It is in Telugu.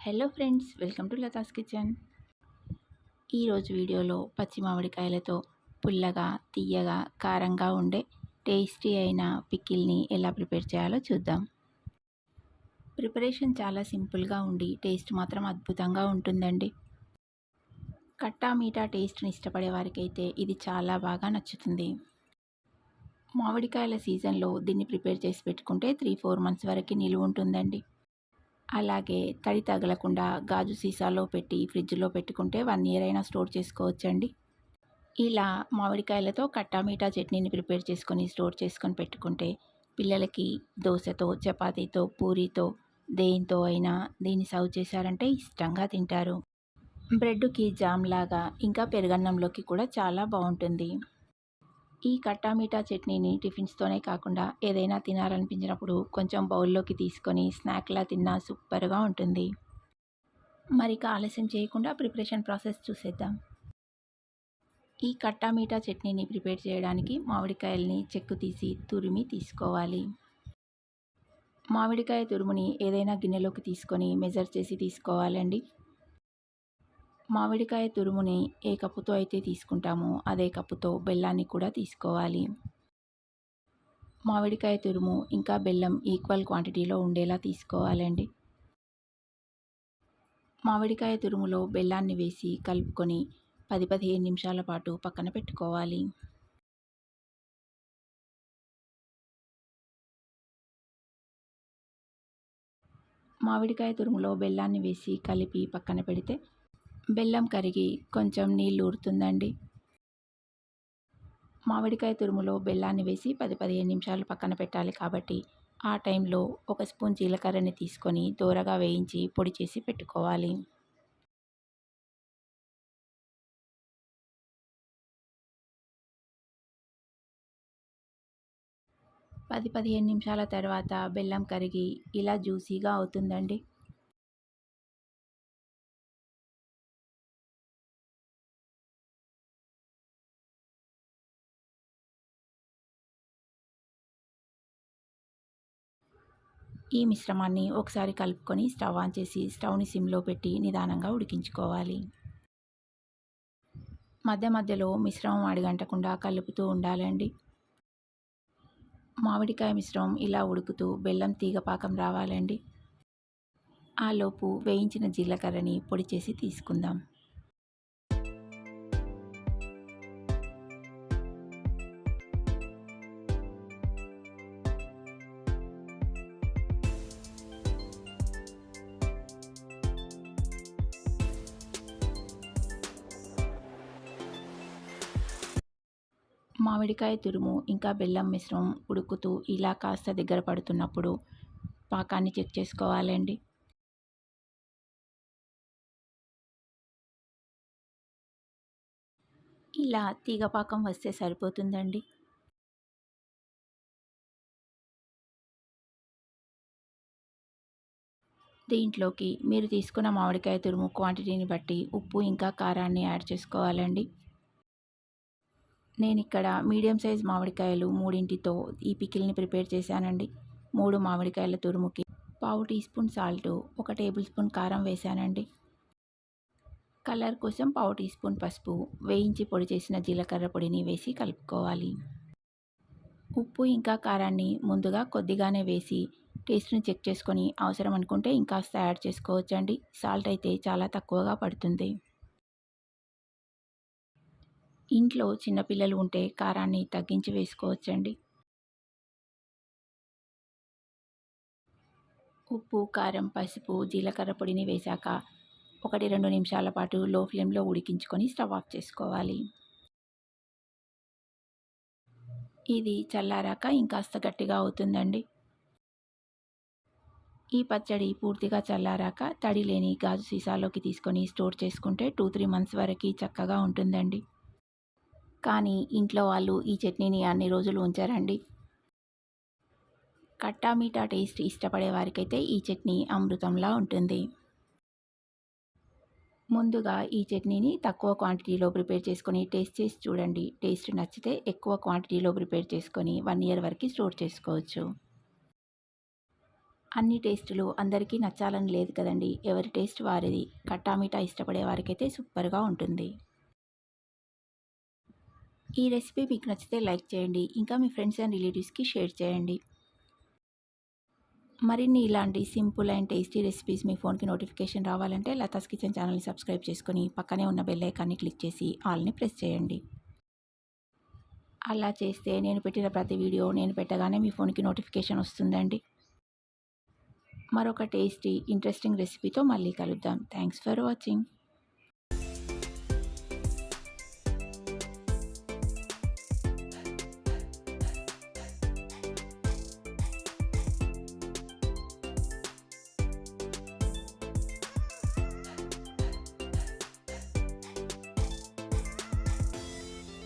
Hello friends welcome to Latha's kitchen. ఈరోజు వీడియోలో పచ్చి మామిడికాయలతో పుల్లగా తీయగా కారంగా ఉండే టేస్టీ అయిన పిక్కిల్ని ఎలా ప్రిపేర్ చేయాలో చూద్దాం. ప్రిపరేషన్ చాలా సింపుల్గా ఉండి టేస్ట్ మాత్రం అద్భుతంగా ఉంటుందండి. కట్టా మీఠా టేస్ట్ని ఇష్టపడే వారికైతే ఇది చాలా బాగా నచ్చుతుంది. మామిడికాయల సీజన్లో దీన్ని ప్రిపేర్ చేసి పెట్టుకుంటే త్రీ ఫోర్ మంత్స్ వరకు నిలువ ఉంటుందండి. అలాగే తడి తగలకుండా గాజు సీసాలో పెట్టి ఫ్రిడ్జ్లో పెట్టుకుంటే వన్ ఇయర్ అయినా స్టోర్ చేసుకోవచ్చండి. ఇలా మామిడికాయలతో కట్టా మీఠా చట్నీని ప్రిపేర్ చేసుకొని స్టోర్ చేసుకొని పెట్టుకుంటే పిల్లలకి దోశతో చపాతీతో పూరీతో దేంతో అయినా దీన్ని సర్వ్ చేశారంటే ఇష్టంగా తింటారు. బ్రెడ్కి జామ్ లాగా ఇంకా పెరుగన్నంలోకి కూడా చాలా బాగుంటుంది. ఈ కట్టా మీఠా చట్నీని టిఫిన్స్తోనే కాకుండా ఏదైనా తినాలనిపించినప్పుడు కొంచెం బౌల్లోకి తీసుకొని స్నాక్లా తిన్నా సూపర్గా ఉంటుంది. మరి ఇక ఆలస్యం చేయకుండా ప్రిపరేషన్ ప్రాసెస్ చూసేద్దాం. ఈ కట్టా మీఠా చట్నీని ప్రిపేర్ చేయడానికి మామిడికాయల్ని చెక్కు తీసి తురిమి తీసుకోవాలి. మామిడికాయ తురుముని ఏదైనా గిన్నెలోకి తీసుకొని మెజర్ చేసి తీసుకోవాలండి. మామిడికాయ తురుముని ఏ కప్పుతో అయితే తీసుకుంటామో అదే కప్పుతో బెల్లాన్ని కూడా తీసుకోవాలి. మామిడికాయ తురుము ఇంకా బెల్లం ఈక్వల్ క్వాంటిటీలో ఉండేలా తీసుకోవాలండి. మామిడికాయ తురుములో బెల్లాన్ని వేసి కలుపుకొని పది పదిహేను నిమిషాల పాటు పక్కన పెట్టుకోవాలి. మామిడికాయ తురుములో బెల్లాన్ని వేసి కలిపి పక్కన పెడితే బెల్లం కరిగి కొంచెం నీళ్ళు ఊరుతుందండి. మామిడికాయ తురుములో బెల్లాన్ని వేసి పది పదిహేను నిమిషాలు పక్కన పెట్టాలి కాబట్టి ఆ టైంలో ఒక స్పూన్ జీలకర్రని తీసుకొని దూరగా వేయించి పొడి చేసి పెట్టుకోవాలి. పది పదిహేను నిమిషాల తర్వాత బెల్లం కరిగి ఇలా జ్యూసీగా అవుతుందండి. ఈ మిశ్రమాన్ని ఒకసారి కలుపుకొని స్టవ్ ఆన్ చేసి స్టవ్ని సిమ్లో పెట్టి నిదానంగా ఉడికించుకోవాలి. మధ్య మధ్యలో మిశ్రమం అడిగంటకుండా కలుపుతూ ఉండాలండి. మామిడికాయ మిశ్రమం ఇలా ఉడుకుతూ బెల్లం తీగపాకం రావాలండి. ఆలోపు వేయించిన జీలకర్రని పొడి చేసి తీసుకుందాం. మామిడికాయ తురుము ఇంకా బెల్లం మిశ్రమం ఉడుకుతూ ఇలా కాస్త దగ్గర పడుతున్నప్పుడు పాకాన్ని చెక్ చేసుకోవాలండి. ఇలా తీగ పాకం వస్తే సరిపోతుందండి. దీంట్లోకి మీరు తీసుకున్న మామిడికాయ తురుము క్వాంటిటీని బట్టి ఉప్పు ఇంకా కారాన్ని యాడ్ చేసుకోవాలండి. నేను ఇక్కడ మీడియం సైజ్ మామిడికాయలు మూడింటితో ఈ పికిల్ని ప్రిపేర్ చేశానండి. మూడు మామిడికాయల తురుముకి పావు టీ స్పూన్ సాల్ట్ ఒక టేబుల్ స్పూన్ కారం వేశానండి. కలర్ కోసం పావు టీ స్పూన్ పసుపు వేయించి పొడి చేసిన జీలకర్ర పొడిని వేసి కలుపుకోవాలి. ఉప్పు ఇంకా కారాన్ని ముందుగా కొద్దిగానే వేసి టేస్ట్ని చెక్ చేసుకొని అవసరం అనుకుంటే ఇంకాస్త యాడ్ చేసుకోవచ్చండి. సాల్ట్ అయితే చాలా తక్కువగా పడుతుంది. ఇంట్లో చిన్నపిల్లలు ఉంటే కారాన్ని తగ్గించి వేసుకోవచ్చండి. ఉప్పు కారం పసుపు జీలకర్ర పొడిని వేశాక ఒకటి రెండు నిమిషాల పాటు లో ఫ్లేమ్లో ఉడికించుకొని స్టవ్ ఆఫ్ చేసుకోవాలి. ఇది చల్లారాక ఇంకాస్త గట్టిగా అవుతుందండి. ఈ పచ్చడి పూర్తిగా చల్లారాక తడి లేని గాజు సీసాలోకి తీసుకొని స్టోర్ చేసుకుంటే టూ త్రీ మంత్స్ వరకు చక్కగా ఉంటుందండి. కానీ ఇంట్లో వాళ్ళు ఈ చట్నీని అన్ని రోజులు ఉంచారండి. కట్టా మీఠా టేస్ట్ ఇష్టపడే వారికైతే ఈ చట్నీ అమృతంలా ఉంటుంది. ముందుగా ఈ చట్నీని తక్కువ క్వాంటిటీలో ప్రిపేర్ చేసుకొని టేస్ట్ చేసి చూడండి. టేస్ట్ నచ్చితే ఎక్కువ క్వాంటిటీలో ప్రిపేర్ చేసుకొని వన్ ఇయర్ వరకు స్టోర్ చేసుకోవచ్చు. అన్ని టేస్టులు అందరికీ నచ్చాలని లేదు కదండి. ఎవరి టేస్ట్ వారిది. కట్టా మీఠా ఇష్టపడే వారికైతే సూపర్గా ఉంటుంది. ఈ రెసిపీ మీకు నచ్చితే లైక్ చేయండి ఇంకా మీ ఫ్రెండ్స్ అండ్ రిలేటివ్స్కి షేర్ చేయండి. మరిన్ని ఇలాంటి సింపుల్ అండ్ టేస్టీ రెసిపీస్ మీ ఫోన్కి నోటిఫికేషన్ రావాలంటే లతాస్ కిచెన్ ఛానల్ని సబ్స్క్రైబ్ చేసుకొని పక్కనే ఉన్న బెల్ ఐకాన్ని క్లిక్ చేసి ఆల్ని ప్రెస్ చేయండి. అలా చేస్తే నేను పెట్టిన ప్రతి వీడియో నేను పెట్టగానే మీ ఫోన్కి నోటిఫికేషన్ వస్తుందండి. మరొక టేస్టీ ఇంట్రెస్టింగ్ రెసిపీతో మళ్ళీ కలుద్దాం. Thanks for watching.